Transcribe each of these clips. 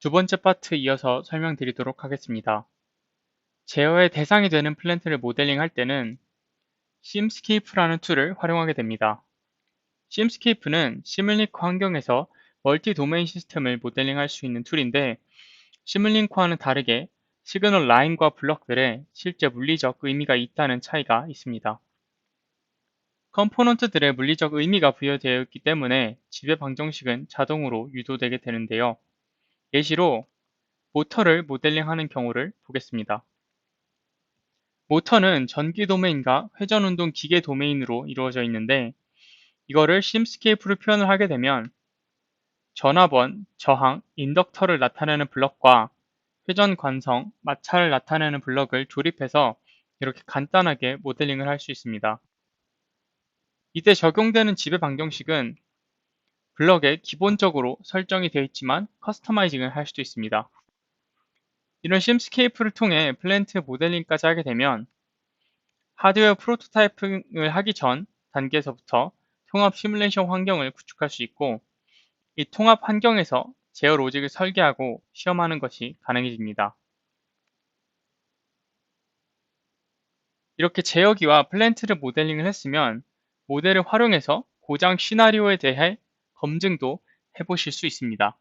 두 번째 파트 이어서 설명드리도록 하겠습니다. 제어의 대상이 되는 플랜트를 모델링 할 때는 심스케이프라는 툴을 활용하게 됩니다. 심스케이프는 시뮬링크 환경에서 멀티 도메인 시스템을 모델링 할 수 있는 툴인데 시뮬링크와는 다르게 시그널 라인과 블럭들에 실제 물리적 의미가 있다는 차이가 있습니다. 컴포넌트들의 물리적 의미가 부여되어 있기 때문에 지배 방정식은 자동으로 유도되게 되는데요. 예시로 모터를 모델링하는 경우를 보겠습니다. 모터는 전기 도메인과 회전 운동 기계 도메인으로 이루어져 있는데 이거를 심스케이프로 표현을 하게 되면 전압원, 저항, 인덕터를 나타내는 블럭과 회전 관성, 마찰을 나타내는 블럭을 조립해서 이렇게 간단하게 모델링을 할 수 있습니다. 이때 적용되는 지배 방정식은 블럭에 기본적으로 설정이 되어 있지만 커스터마이징을 할 수도 있습니다. 이런 심스케이프를 통해 플랜트 모델링까지 하게 되면 하드웨어 프로토타이핑을 하기 전 단계에서부터 통합 시뮬레이션 환경을 구축할 수 있고 이 통합 환경에서 제어 로직을 설계하고 시험하는 것이 가능해집니다. 이렇게 제어기와 플랜트를 모델링을 했으면 모델을 활용해서 고장 시나리오에 대해 검증도 해보실 수 있습니다.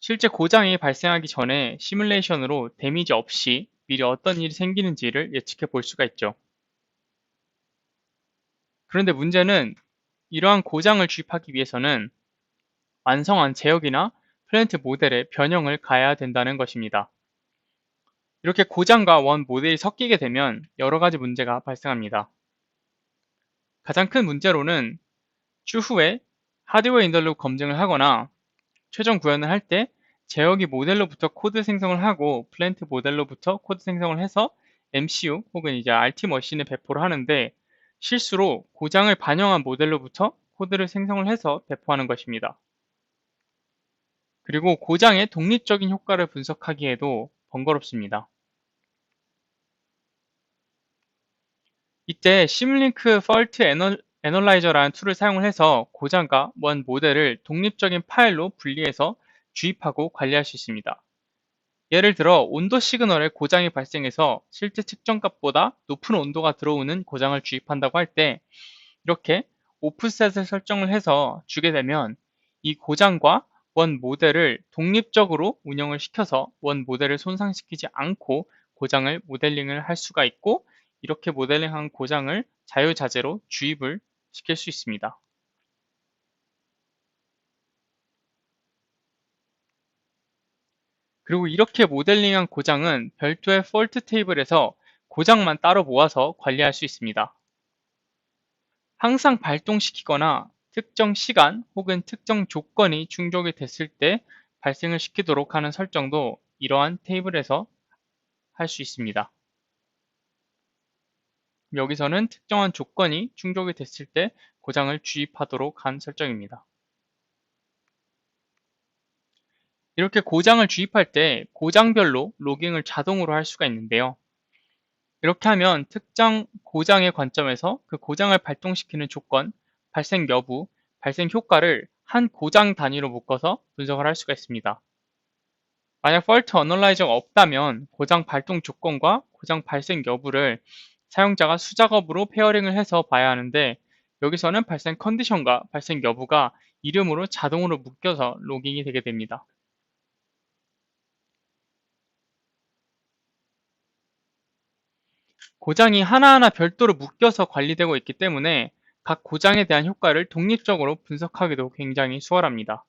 실제 고장이 발생하기 전에 시뮬레이션으로 데미지 없이 미리 어떤 일이 생기는지를 예측해 볼 수가 있죠. 그런데 문제는 이러한 고장을 주입하기 위해서는 완성한 제어기나 플랜트 모델에 변형을 가해야 된다는 것입니다. 이렇게 고장과 원 모델이 섞이게 되면 여러 가지 문제가 발생합니다. 가장 큰 문제로는 추후에 하드웨어 인더로 검증을 하거나 최종 구현을 할 때 제어기 모델로부터 코드 생성을 하고 플랜트 모델로부터 코드 생성을 해서 MCU 혹은 이제 RT 머신에 배포를 하는데 실수로 고장을 반영한 모델로부터 코드를 생성을 해서 배포하는 것입니다. 그리고 고장의 독립적인 효과를 분석하기에도 번거롭습니다. 이때 시뮬링크 펄트 애널라이저라는 툴을 사용을 해서 고장과 원 모델을 독립적인 파일로 분리해서 주입하고 관리할 수 있습니다. 예를 들어 온도 시그널에 고장이 발생해서 실제 측정값보다 높은 온도가 들어오는 고장을 주입한다고 할 때 이렇게 오프셋을 설정을 해서 주게 되면 이 고장과 원 모델을 독립적으로 운영을 시켜서 원 모델을 손상시키지 않고 고장을 모델링을 할 수가 있고 이렇게 모델링한 고장을 자유자재로 주입을 시킬 수 있습니다. 그리고 이렇게 모델링한 고장은 별도의 폴트 테이블에서 고장만 따로 모아서 관리할 수 있습니다. 항상 발동시키거나 특정 시간 혹은 특정 조건이 충족이 됐을 때 발생을 시키도록 하는 설정도 이러한 테이블에서 할 수 있습니다. 여기서는 특정한 조건이 충족이 됐을 때 고장을 주입하도록 한 설정입니다. 이렇게 고장을 주입할 때 고장별로 로깅을 자동으로 할 수가 있는데요. 이렇게 하면 특정 고장의 관점에서 그 고장을 발동시키는 조건, 발생 여부, 발생 효과를 한 고장 단위로 묶어서 분석을 할 수가 있습니다. 만약 펄트 어널라이저가 없다면 고장 발동 조건과 고장 발생 여부를 사용자가 수작업으로 페어링을 해서 봐야 하는데 여기서는 발생 컨디션과 발생 여부가 이름으로 자동으로 묶여서 로깅이 되게 됩니다. 고장이 하나하나 별도로 묶여서 관리되고 있기 때문에 각 고장에 대한 효과를 독립적으로 분석하기도 굉장히 수월합니다.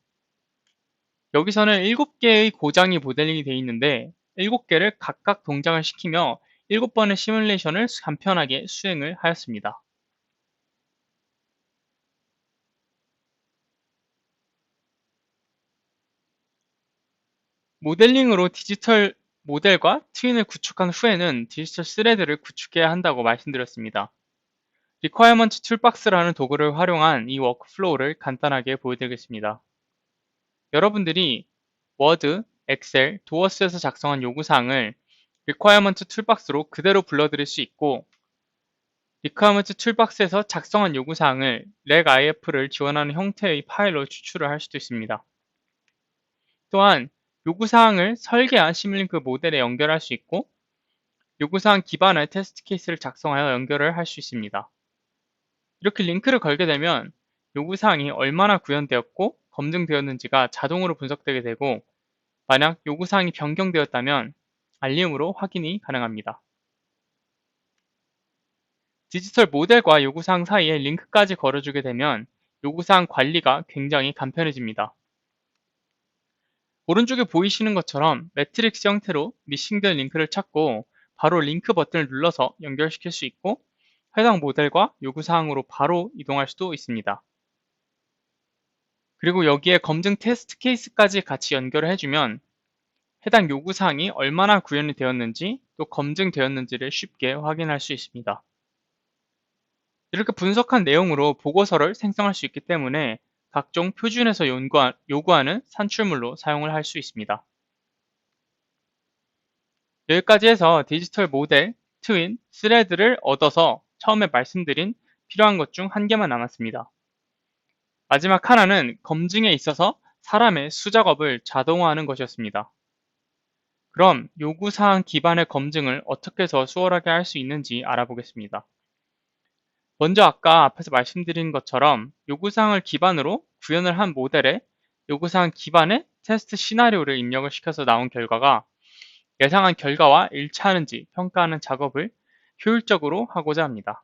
여기서는 7개의 고장이 모델링이 되어 있는데 7개를 각각 동작을 시키며 7번의 시뮬레이션을 간편하게 수행을 하였습니다. 모델링으로 디지털 모델과 트윈을 구축한 후에는 디지털 스레드를 구축해야 한다고 말씀드렸습니다. 리퀘어먼트 툴박스라는 도구를 활용한 이 워크플로우를 간단하게 보여드리겠습니다. 여러분들이 워드, 엑셀, 도어스에서 작성한 요구사항을 requirement 툴박스로 그대로 불러들일 수 있고 requirement 툴박스에서 작성한 요구사항을 regif를 지원하는 형태의 파일로 추출을 할 수도 있습니다. 또한 요구사항을 설계한 시뮬링크 모델에 연결할 수 있고 요구사항 기반의 테스트 케이스를 작성하여 연결을 할 수 있습니다. 이렇게 링크를 걸게 되면 요구사항이 얼마나 구현되었고 검증되었는지가 자동으로 분석되게 되고 만약 요구사항이 변경되었다면 알림으로 확인이 가능합니다. 디지털 모델과 요구사항 사이에 링크까지 걸어주게 되면 요구사항 관리가 굉장히 간편해집니다. 오른쪽에 보이시는 것처럼 매트릭스 형태로 미싱된 링크를 찾고 바로 링크 버튼을 눌러서 연결시킬 수 있고 해당 모델과 요구사항으로 바로 이동할 수도 있습니다. 그리고 여기에 검증 테스트 케이스까지 같이 연결을 해주면 해당 요구사항이 얼마나 구현이 되었는지 또 검증되었는지를 쉽게 확인할 수 있습니다. 이렇게 분석한 내용으로 보고서를 생성할 수 있기 때문에 각종 표준에서 요구하는 산출물로 사용을 할 수 있습니다. 여기까지 해서 디지털 모델, 트윈, 스레드를 얻어서 처음에 말씀드린 필요한 것 중 한 개만 남았습니다. 마지막 하나는 검증에 있어서 사람의 수작업을 자동화하는 것이었습니다. 그럼 요구사항 기반의 검증을 어떻게 더 수월하게 할 수 있는지 알아보겠습니다. 먼저 아까 앞에서 말씀드린 것처럼 요구사항을 기반으로 구현을 한 모델에 요구사항 기반의 테스트 시나리오를 입력을 시켜서 나온 결과가 예상한 결과와 일치하는지 평가하는 작업을 효율적으로 하고자 합니다.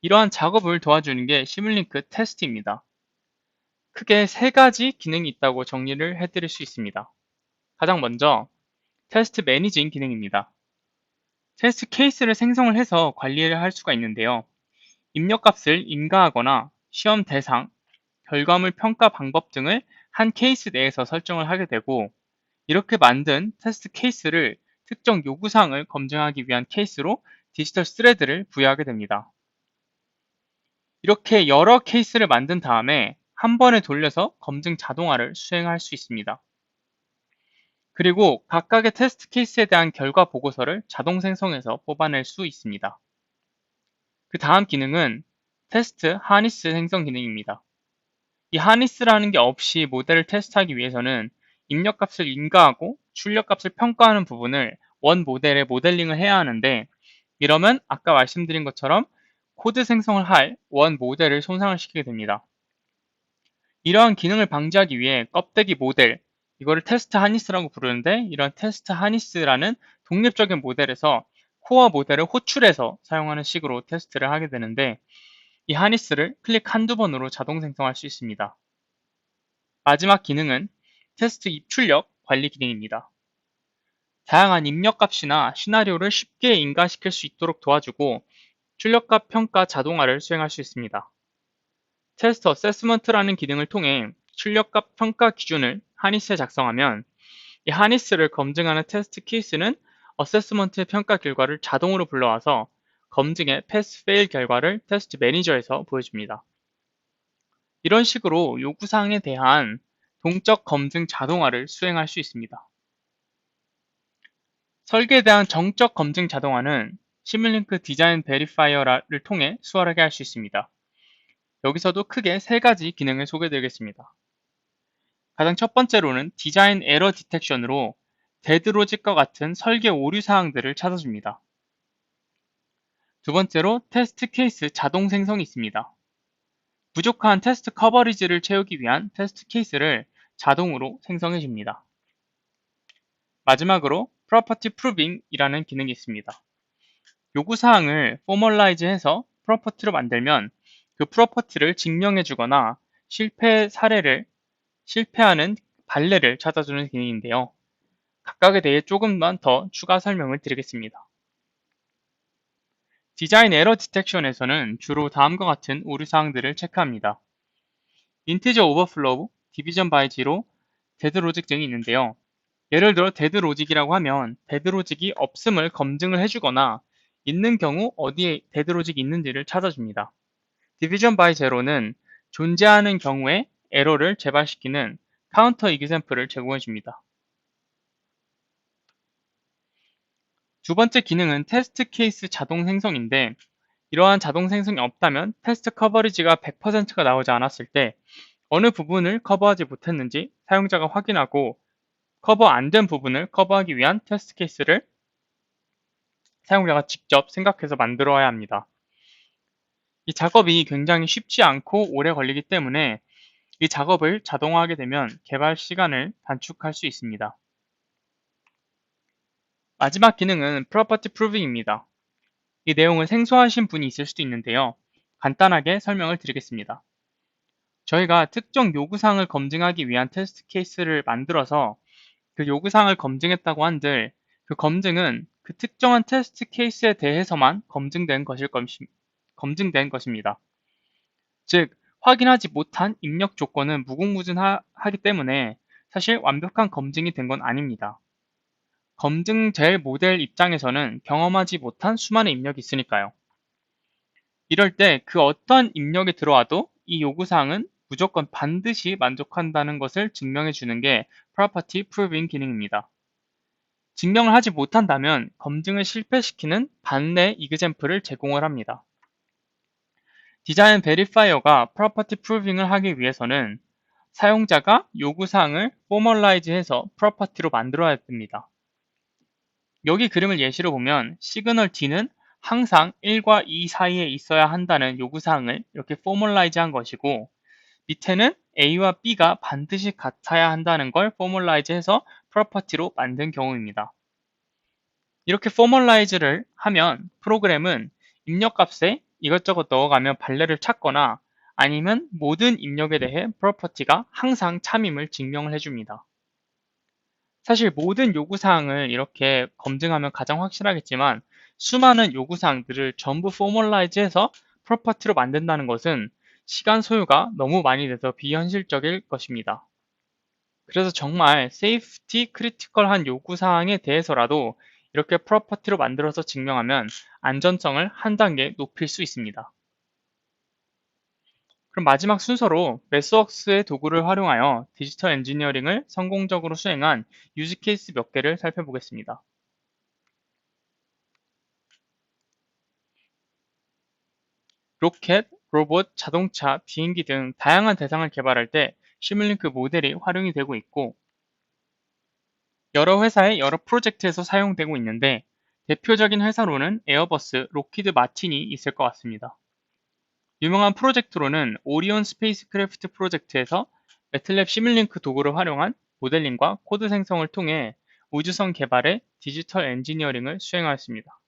이러한 작업을 도와주는 게 시뮬링크 테스트입니다. 크게 세 가지 기능이 있다고 정리를 해드릴 수 있습니다. 가장 먼저 테스트 매니징 기능입니다. 테스트 케이스를 생성을 해서 관리를 할 수가 있는데요. 입력값을 인가하거나 시험 대상, 결과물 평가 방법 등을 한 케이스 내에서 설정을 하게 되고 이렇게 만든 테스트 케이스를 특정 요구사항을 검증하기 위한 케이스로 디지털 스레드를 부여하게 됩니다. 이렇게 여러 케이스를 만든 다음에 한 번에 돌려서 검증 자동화를 수행할 수 있습니다. 그리고 각각의 테스트 케이스에 대한 결과 보고서를 자동 생성해서 뽑아낼 수 있습니다. 그 다음 기능은 테스트 하니스 생성 기능입니다. 이 하니스라는 게 없이 모델을 테스트하기 위해서는 입력값을 인가하고 출력값을 평가하는 부분을 원 모델에 모델링을 해야 하는데 이러면 아까 말씀드린 것처럼 코드 생성을 할 원 모델을 손상을 시키게 됩니다. 이러한 기능을 방지하기 위해 껍데기 모델, 이거를 테스트 하니스라고 부르는데 이런 테스트 하니스라는 독립적인 모델에서 코어 모델을 호출해서 사용하는 식으로 테스트를 하게 되는데 이 하니스를 클릭 한두 번으로 자동 생성할 수 있습니다. 마지막 기능은 테스트 입출력 관리 기능입니다. 다양한 입력값이나 시나리오를 쉽게 인가시킬 수 있도록 도와주고 출력값 평가 자동화를 수행할 수 있습니다. 테스트 어세스먼트라는 기능을 통해 출력값 평가 기준을 하니스에 작성하면 이 하니스를 검증하는 테스트 케이스는 어세스먼트 평가 결과를 자동으로 불러와서 검증의 패스 페일 결과를 테스트 매니저에서 보여줍니다. 이런 식으로 요구사항에 대한 동적 검증 자동화를 수행할 수 있습니다. 설계에 대한 정적 검증 자동화는 시뮬링크 디자인 베리파이어를 통해 수월하게 할 수 있습니다. 여기서도 크게 세 가지 기능을 소개드리겠습니다. 가장 첫 번째로는 디자인 에러 디텍션으로 데드로직과 같은 설계 오류 사항들을 찾아줍니다. 두 번째로 테스트 케이스 자동 생성이 있습니다. 부족한 테스트 커버리지를 채우기 위한 테스트 케이스를 자동으로 생성해 줍니다. 마지막으로 Property Proving 이라는 기능이 있습니다. 요구사항을 포멀라이즈 해서 프로퍼티로 만들면 그 프로퍼티를 증명해 주거나 실패 사례를 실패하는 발레를 찾아주는 기능인데요. 각각에 대해 조금만 더 추가 설명을 드리겠습니다. 디자인 에러 디텍션에서는 주로 다음과 같은 오류사항들을 체크합니다. 인티저 오버플로우, 디비전 바이 지로, 데드 로직 등이 있는데요. 예를 들어 데드 로직이라고 하면 데드 로직이 없음을 검증을 해주거나 있는 경우 어디에 데드 로직이 있는지를 찾아줍니다. 디비전 바이 제로는 존재하는 경우에 에러를 재발시키는 카운터 이그샘플을 제공해 줍니다. 두 번째 기능은 테스트 케이스 자동 생성인데 이러한 자동 생성이 없다면 테스트 커버리지가 100%가 나오지 않았을 때 어느 부분을 커버하지 못했는지 사용자가 확인하고 커버 안 된 부분을 커버하기 위한 테스트 케이스를 사용자가 직접 생각해서 만들어야 합니다. 이 작업이 굉장히 쉽지 않고 오래 걸리기 때문에 이 작업을 자동화하게 되면 개발 시간을 단축할 수 있습니다. 마지막 기능은 Property Proving입니다. 이 내용은 생소하신 분이 있을 수도 있는데요. 간단하게 설명을 드리겠습니다. 저희가 특정 요구사항을 검증하기 위한 테스트 케이스를 만들어서 그 요구사항을 검증했다고 한들 그 검증은 그 특정한 테스트 케이스에 대해서만 검증된 것일 것이, 검증된 것입니다. 즉, 확인하지 못한 입력 조건은 무궁무진하기 때문에 사실 완벽한 검증이 된 건 아닙니다. 검증될 모델 입장에서는 경험하지 못한 수많은 입력이 있으니까요. 이럴 때 그 어떤 입력이 들어와도 이 요구사항은 무조건 반드시 만족한다는 것을 증명해 주는 게 Property Proving 기능입니다. 증명을 하지 못한다면 검증을 실패시키는 반대 이그젠플을 제공을 합니다. 디자인 베리파이어가 Property Proving을 하기 위해서는 사용자가 요구사항을 포멀라이즈해서 프로퍼티로 만들어야 됩니다. 여기 그림을 예시로 보면 시그널 D는 항상 1과 2 사이에 있어야 한다는 요구사항을 이렇게 포멀라이즈 한 것이고 밑에는 A와 B가 반드시 같아야 한다는 걸 포멀라이즈해서 프로퍼티로 만든 경우입니다. 이렇게 포멀라이즈를 하면 프로그램은 입력값에 이것저것 넣어가며 발레를 찾거나 아니면 모든 입력에 대해 프로퍼티가 항상 참임을 증명을 해줍니다. 사실 모든 요구사항을 이렇게 검증하면 가장 확실하겠지만 수많은 요구사항들을 전부 포멀라이즈해서 프로퍼티로 만든다는 것은 시간 소요가 너무 많이 돼서 비현실적일 것입니다. 그래서 정말 세이프티 크리티컬한 요구사항에 대해서라도 이렇게 프로퍼티로 만들어서 증명하면 안전성을 한 단계 높일 수 있습니다. 그럼 마지막 순서로 매스웍스의 도구를 활용하여 디지털 엔지니어링을 성공적으로 수행한 유즈 케이스 몇 개를 살펴보겠습니다. 로켓, 로봇, 자동차, 비행기 등 다양한 대상을 개발할 때 시뮬링크 모델이 활용이 되고 있고 여러 회사의 여러 프로젝트에서 사용되고 있는데 대표적인 회사로는 에어버스, 로키드 마틴이 있을 것 같습니다. 유명한 프로젝트로는 오리온 스페이스크래프트 프로젝트에서 매틀랩 시뮬링크 도구를 활용한 모델링과 코드 생성을 통해 우주선 개발의 디지털 엔지니어링을 수행하였습니다.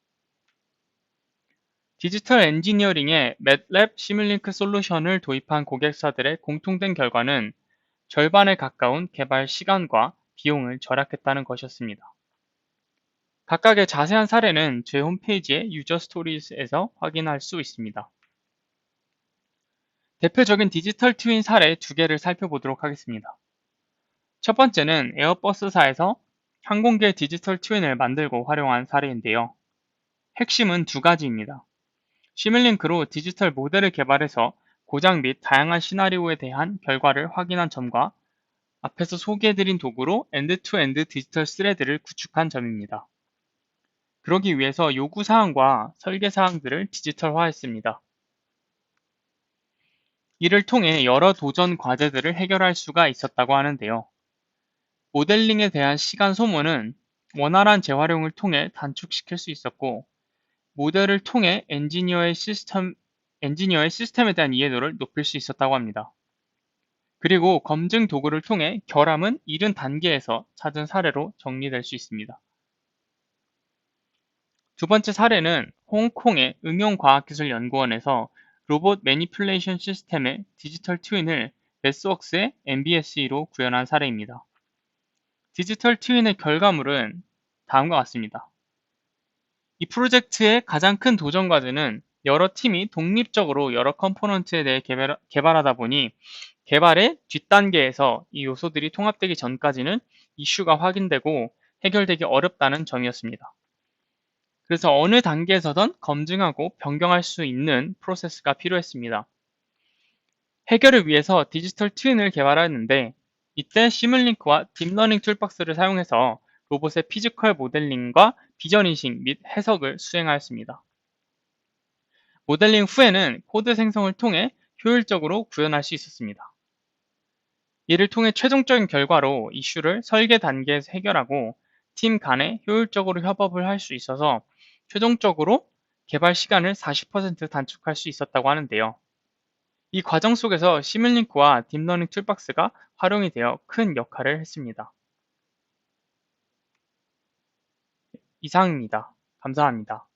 디지털 엔지니어링에 매틀랩 시뮬링크 솔루션을 도입한 고객사들의 공통된 결과는 절반에 가까운 개발 시간과 비용을 절약했다는 것이었습니다. 각각의 자세한 사례는 제 홈페이지의 유저 스토리즈에서 확인할 수 있습니다. 대표적인 디지털 트윈 사례 두 개를 살펴보도록 하겠습니다. 첫 번째는 에어버스사에서 항공기의 디지털 트윈을 만들고 활용한 사례인데요. 핵심은 두 가지입니다. 시뮬링크로 디지털 모델을 개발해서 고장 및 다양한 시나리오에 대한 결과를 확인한 점과 앞에서 소개해드린 도구로 엔드-투-엔드 디지털 스레드를 구축한 점입니다. 그러기 위해서 요구사항과 설계사항들을 디지털화했습니다. 이를 통해 여러 도전 과제들을 해결할 수가 있었다고 하는데요. 모델링에 대한 시간 소모는 원활한 재활용을 통해 단축시킬 수 있었고, 모델을 통해 엔지니어의 시스템, 엔지니어의 시스템에 대한 이해도를 높일 수 있었다고 합니다. 그리고 검증 도구를 통해 결함은 이른 단계에서 찾은 사례로 정리될 수 있습니다. 두 번째 사례는 홍콩의 응용과학기술연구원에서 로봇 매니플레이션 시스템의 디지털 트윈을 매스웍스의 MBSE로 구현한 사례입니다. 디지털 트윈의 결과물은 다음과 같습니다. 이 프로젝트의 가장 큰 도전 과제는 여러 팀이 독립적으로 여러 컴포넌트에 대해 개발, 개발하다 보니 개발의 뒷단계에서 이 요소들이 통합되기 전까지는 이슈가 확인되고 해결되기 어렵다는 점이었습니다. 그래서 어느 단계에서든 검증하고 변경할 수 있는 프로세스가 필요했습니다. 해결을 위해서 디지털 트윈을 개발하였는데 이때 시뮬링크와 딥러닝 툴박스를 사용해서 로봇의 피지컬 모델링과 비전 인식 및 해석을 수행하였습니다. 모델링 후에는 코드 생성을 통해 효율적으로 구현할 수 있었습니다. 이를 통해 최종적인 결과로 이슈를 설계 단계에서 해결하고 팀 간에 효율적으로 협업을 할 수 있어서 최종적으로 개발 시간을 40% 단축할 수 있었다고 하는데요. 이 과정 속에서 시뮬링크와 딥러닝 툴박스가 활용이 되어 큰 역할을 했습니다. 이상입니다. 감사합니다.